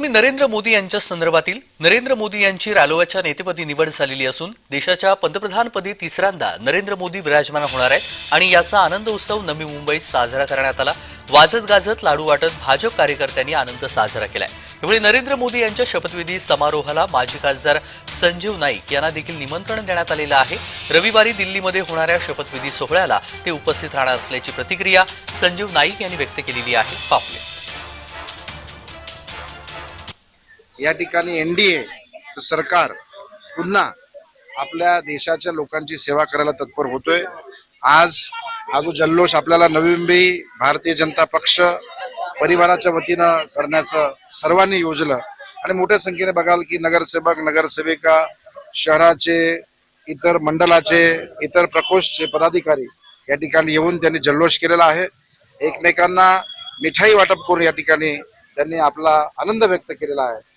मी नरेंद्र मोदी यांच्या संदर्भातील नरेंद्र मोदी यांची रालोआच्या नेतेपदी निवड झालेली असून देशाच्या पंतप्रधानपदी तिसऱ्यांदा नरेंद्र मोदी विराजमान होणार आहेत आणि याचा आनंद उत्सव नवी मुंबईत साजरा करण्यात आला. वाजत गाजत लाडू वाटत भाजप कार्यकर्त्यांनी आनंद साजरा केलाय. यावेळी नरेंद्र मोदी यांच्या शपथविधी समारोहाला माजी खासदार संजीव नाईक यांना देखील निमंत्रण देण्यात आलेलं आहे. रविवारी दिल्लीमध्ये होणाऱ्या शपथविधी सोहळ्याला ते उपस्थित राहणार असल्याची प्रतिक्रिया संजीव नाईक यांनी व्यक्त केलेली आहे. पाहूया. या ठिकाणी एनडीए सरकार पुन्हा आपल्या देशाच्या लोकांची सेवा करायला तत्पर होतोय. आज हा जो जल्लोष आपल्याला नवी मुंबई भारतीय जनता पक्ष परिवाराच्या वतीनं करण्याचं सर्वांनी योजलं. आणि मोठ्या संख्येने बघाल की नगरसेवक नगरसेविका शहराचे इतर मंडलाचे इतर प्रकोष्ठचे पदाधिकारी या ठिकाणी येऊन त्यांनी जल्लोष केलेला आहे. एकमेकांना मिठाई वाटप करून या ठिकाणी त्यांनी आपला आनंद व्यक्त केलेला आहे.